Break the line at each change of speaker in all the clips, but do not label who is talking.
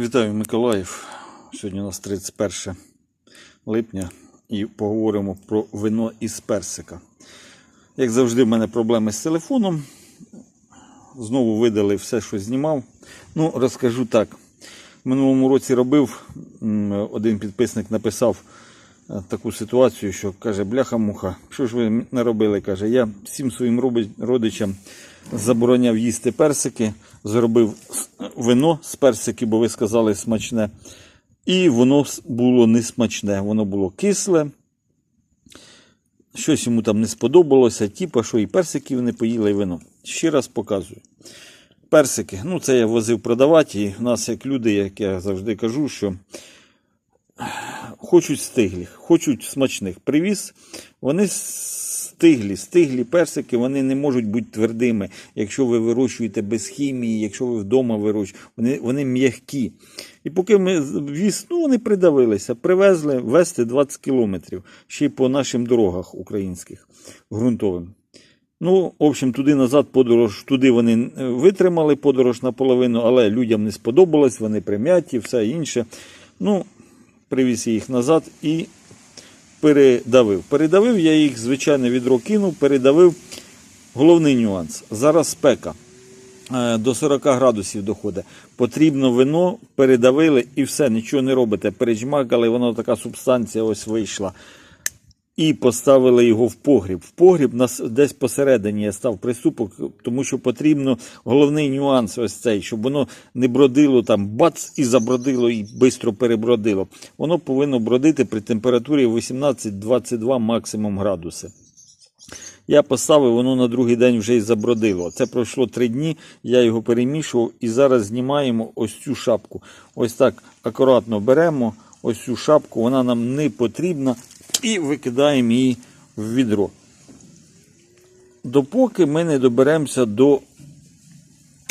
Вітаю Миколаїв. Сьогодні у нас 31 липня і поговоримо про вино із персика. Як завжди, в мене проблеми з телефоном. Знову видали все, що знімав. Ну, розкажу так. В минулому році робив, один підписник написав таку ситуацію, що каже, бляха-муха, що ж ви не робили? Каже, я всім своїм родичам забороняв їсти персики, зробив вино з персики, бо ви сказали смачне. І воно було не смачне, воно було кисле. Щось йому там не сподобалося, типа, що і персиків не поїли, і вино. Ще раз показую. Персики, ну це я возив продавати, і в нас як люди, як я завжди кажу, що хочуть стиглих, хочуть смачних. Привіз, вони стиглі, стиглі персики, вони не можуть бути твердими. Якщо ви вирощуєте без хімії, якщо ви вдома вирощуєте, вони, вони м'які. І поки ми віз, ну вони придавилися, привезли вести 20 кілометрів, ще й по нашим дорогах українських, ґрунтовим. Ну, в общем, туди назад подорож, туди вони е, витримали подорож наполовину, але людям не сподобалось, вони прим'яті, все інше. Ну, привіз їх назад і передавив. Передавив я їх, звичайно, відро кинув, передавив. Головний нюанс. Зараз спека. Е, До 40 градусів доходить. Потрібно вино, передавили і все, нічого не робите. Переджмакали, воно така субстанція ось вийшла. І поставили його в погріб. В погріб нас десь посередині я став приступок, тому що потрібно головний нюанс ось цей, щоб воно не бродило там бац і забродило і швидко перебродило. Воно повинно бродити при температурі 18-22 максимум градуси. Я поставив, воно на другий день вже і забродило. Це пройшло три дні, я його перемішував і зараз знімаємо ось цю шапку. Ось так акуратно беремо ось цю шапку, вона нам не потрібна, і викидаємо її в відро. Допоки ми не доберемося до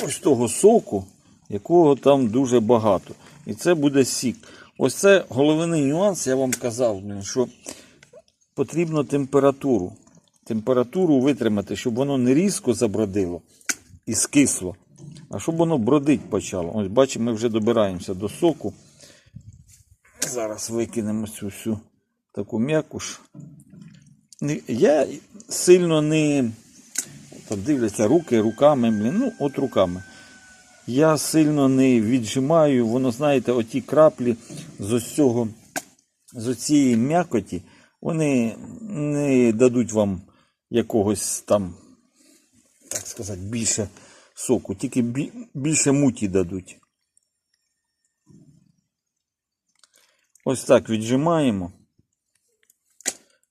ось того соку, якого там дуже багато. І це буде сік. Ось це головний нюанс, я вам казав, що потрібно температуру. Температуру витримати, щоб воно не різко забродило і скисло, а щоб воно бродить почало. Ось бачимо, ми вже добираємося до соку. Зараз викинемо цю всю таку м'якуш. Я сильно не там дивляться руки руками, ну от руками. Я сильно не віджимаю, воно, знаєте, оті краплі з ось цього, з оцієї м'якоті, вони не дадуть вам якогось там, так сказати, більше соку, тільки більше муті дадуть. Ось так віджимаємо.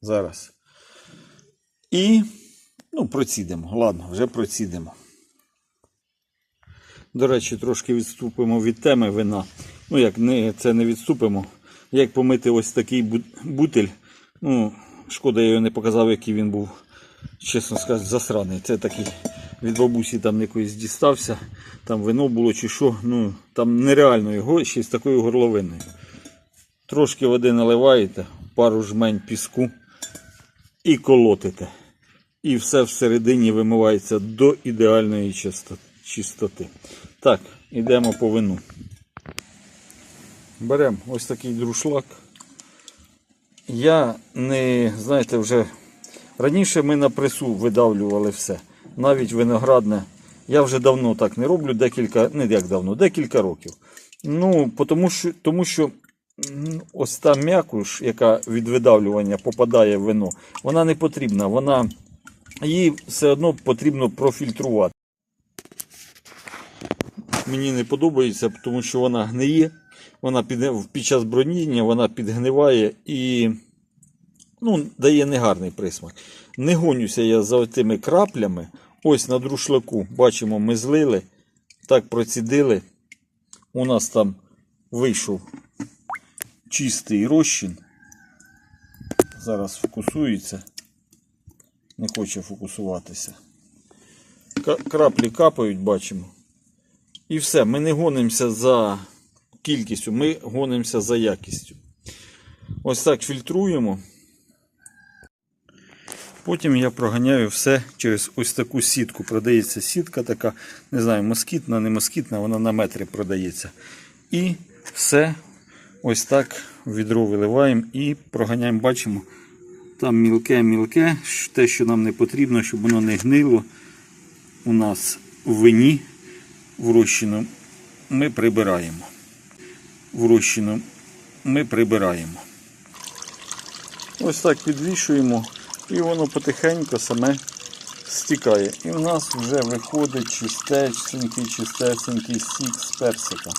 Зараз. І ну, процідимо. Ладно, вже процідимо. До речі, трошки відступимо від теми вина. Ну, як не, це не відступимо. Як помити ось такий бу- бутиль. Ну, шкода, я його не показав, який він був, чесно сказати, засраний. Це такий від бабусі там якоїсь дістався. Там вино було чи що. Ну, там нереально його ще з такою горловиною. Трошки води наливаєте, пару жмень піску і колотите. І все всередині вимивається до ідеальної чистоти. Так, йдемо по вину. Беремо ось такий друшлак. Я не, знаєте, вже раніше ми на пресу видавлювали все. Навіть виноградне. Я вже давно так не роблю, декілька, не як давно, декілька років. Ну, тому що, тому що ось та м'якуш, яка від видавлювання попадає в вино, вона не потрібна. Вона, її все одно потрібно профільтрувати. Мені не подобається, тому що вона гниє. Вона під, під час броніння вона підгниває і ну, дає негарний присмак. Не гонюся я за тими краплями. Ось на друшлаку, бачимо, ми злили, так процідили. У нас там вийшов чистий розчин. Зараз фокусується. Не хоче фокусуватися. Краплі капають, бачимо. І все, ми не гонимося за кількістю, ми гонимося за якістю. Ось так фільтруємо. Потім я проганяю все через ось таку сітку. Продається сітка така, не знаю, москітна, не москітна, вона на метри продається. І все ось так в відро виливаємо і проганяємо, бачимо. Там мілке-мілке, те, що нам не потрібно, щоб воно не гнило у нас в вині врощеному, ми прибираємо. Врощеному ми прибираємо. Ось так підвішуємо, і воно потихеньку саме стікає. І в нас вже виходить чистесенький, чистесенький сік з персика.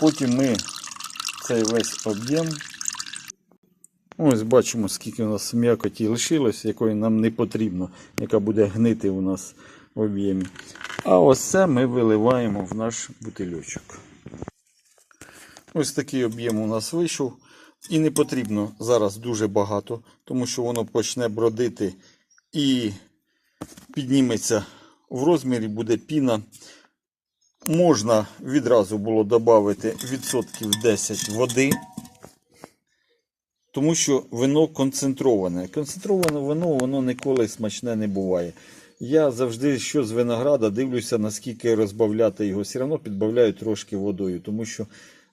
Потім ми цей весь об'єм. Ось бачимо, скільки у нас м'якоті лишилось, якої нам не потрібно, яка буде гнити у нас в об'ємі. А ось це ми виливаємо в наш бутильочок. Ось такий об'єм у нас вийшов. І не потрібно зараз дуже багато, тому що воно почне бродити і підніметься в розмірі, буде піна. Можна відразу було додати відсотків 10 води, тому що вино концентроване. Концентроване вино воно ніколи смачне не буває. Я завжди, що з винограда, дивлюся, наскільки розбавляти його. Все одно підбавляю трошки водою, тому що,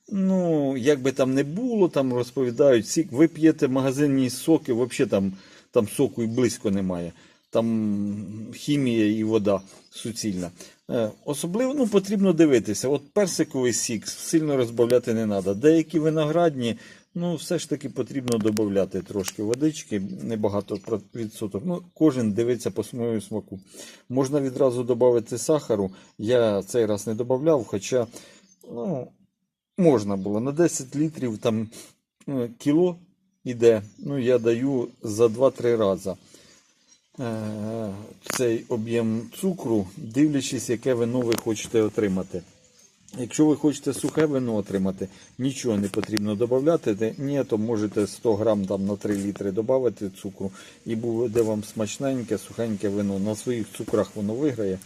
ну, як би там не було, там розповідають, ви п'єте магазинні соки, взагалі там, там соку і близько немає. Там хімія і вода суцільна. Е, Особливо ну, потрібно дивитися. От персиковий сік сильно розбавляти не треба. Деякі виноградні, ну все ж таки потрібно додати трошки водички, небагато відсоток. Ну, кожен дивиться по своєму смаку. Можна відразу додати сахару. Я цей раз не додавав, хоча ну, можна було. На 10 літрів там е, кіло іде. Ну, я даю за 2-3 рази цей об'єм цукру, дивлячись, яке вино ви хочете отримати. Якщо ви хочете сухе вино отримати, нічого не потрібно додати. Ні, то можете 100 грам там, на 3 літри додати цукру і буде вам смачненьке, сухеньке вино. На своїх цукрах воно виграє.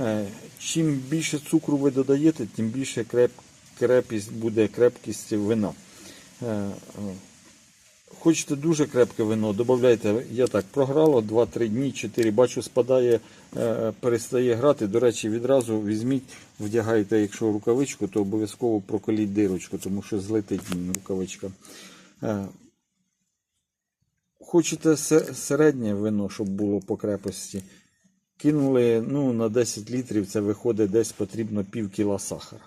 Е, Чим більше цукру ви додаєте, тим більше креп, крепість буде крепкість вина. Хочете дуже крепке вино, додайте, я так програло 2-3 дні, 4, бачу, спадає, е, перестає грати. До речі, відразу візьміть, вдягайте, якщо рукавичку, то обов'язково проколіть дирочку, тому що злетить рукавичка. Е, Хочете середнє вино, щоб було по крепості. Кинули ну, на 10 літрів, це виходить десь потрібно пів кіла сахара.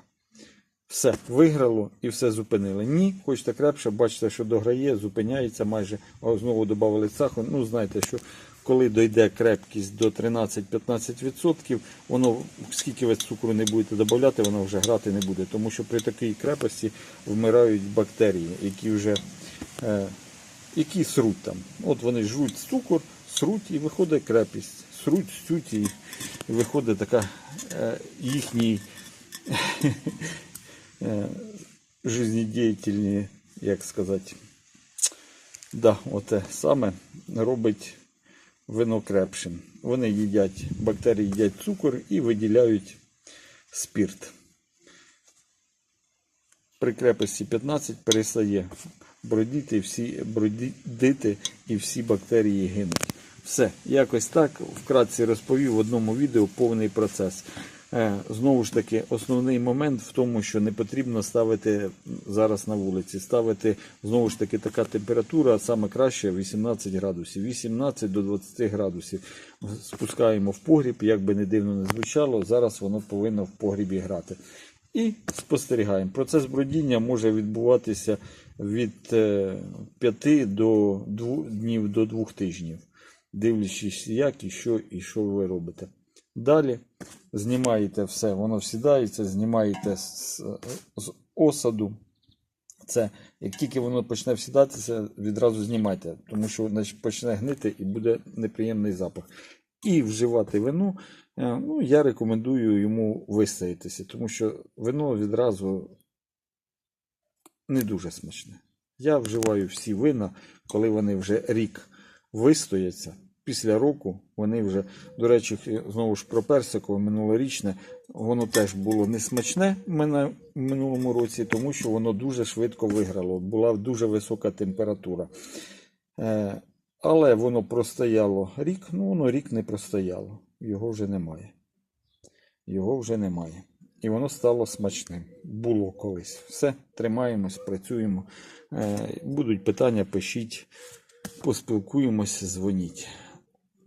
Все, виграло і все зупинили. Ні, хочете крепше, бачите, що дограє, зупиняється майже, знову додали сахар. Ну, знаєте, що коли дойде крепкість до 13-15%, воно, скільки ви цукру не будете додати, воно вже грати не буде. Тому що при такій крепості вмирають бактерії, які вже е, які сруть там. От вони жруть цукор, сруть і виходить крепість. Сруть, сють і виходить така е, їхній жизнедіятельні, як сказати. Да, оте саме робить вино крепшим. Вони їдять, бактерії їдять цукор і виділяють спирт. При крепості 15 перестає бродити, всі, бродити і всі бактерії гинуть. Все, якось так вкратці розповів в одному відео повний процес. Е, Знову ж таки, основний момент в тому, що не потрібно ставити зараз на вулиці. Ставити знову ж таки така температура, саме краще 18 градусів. 18 до 20 градусів. Спускаємо в погріб, як би не дивно не звучало, зараз воно повинно в погрібі грати. І спостерігаємо. Процес бродіння може відбуватися від 5 до 2 днів до 2 тижнів, дивлячись, як і що, і що ви робите. Далі знімаєте все, воно всідається, знімаєте з, з осаду. Це як тільки воно почне всідатися, відразу знімайте, тому що значить, почне гнити і буде неприємний запах. І вживати вино, е, ну, я рекомендую йому вистоятися, тому що вино відразу не дуже смачне. Я вживаю всі вина, коли вони вже рік вистояться. Після року вони вже, до речі, знову ж про персикове минулорічне, воно теж було не смачне в минулому році, тому що воно дуже швидко виграло. Була дуже висока температура. Е, але воно простояло рік, ну воно рік не простояло. Його вже немає. Його вже немає. І воно стало смачним. Було колись. Все, тримаємось, працюємо. Е, Будуть питання, пишіть, поспілкуємося, дзвоніть.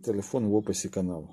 Телефон в описі каналу.